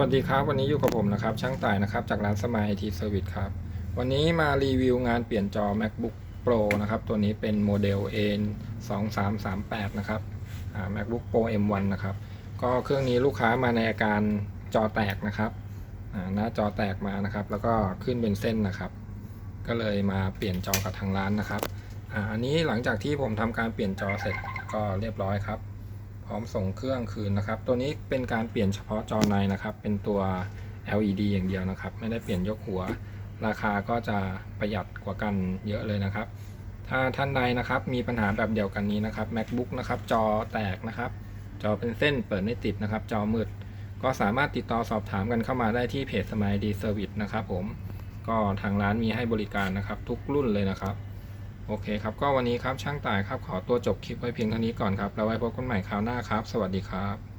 วัสดีครับ วันนี้อยู่กับผมนะครับ ช่างต่ายนะครับ จากร้านสมายไอทีเซอร์วิสครับ วันนี้มารีวิวงานเปลี่ยนจอ macbook pro นะครับ ตัวนี้เป็นโมเดล a 2 3 3 8นะครับ macbook pro m1 นะครับ ก็เครื่องนี้ลูกค้ามาในอาการจอแตกนะครับ หน้าจอแตกมานะครับ แล้วก็ขึ้นเป็นเส้นนะครับ ก็เลยมาเปลี่ยนจอกับทางร้านนะครับ อันนี้หลังจากที่ผมทำการเปลี่ยนจอเสร็จก็เรียบร้อยครับ พร้อมส่งเครื่องคืนนะครับ ตัวนี้เป็นการเปลี่ยนเฉพาะจอในนะครับ เป็นตัว LED อย่างเดียวนะครับ ไม่ได้เปลี่ยนยกหัว ราคาก็จะประหยัดกว่ากันเยอะเลยนะครับ ถ้าท่านใดนะครับมีปัญหาแบบเดียวกันนี้นะครับ macbook นะครับ จอแตกนะครับ จอเป็นเส้นเปิดไม่ติดนะครับ จอมืด ก็สามารถติดต่อสอบถามกันเข้ามาได้ที่เพจสมัยดีเซอร์วิสนะครับผมก็ทางร้านมีให้บริการนะครับ ทุกรุ่นเลยนะครับ โอเคครับ ก็วันนี้ครับช่างต่ายครับขอตัวจบคลิปไว้เพียงเท่านี้ก่อนครับ แล้วไว้พบกันใหม่คราวหน้าครับ สวัสดีครับ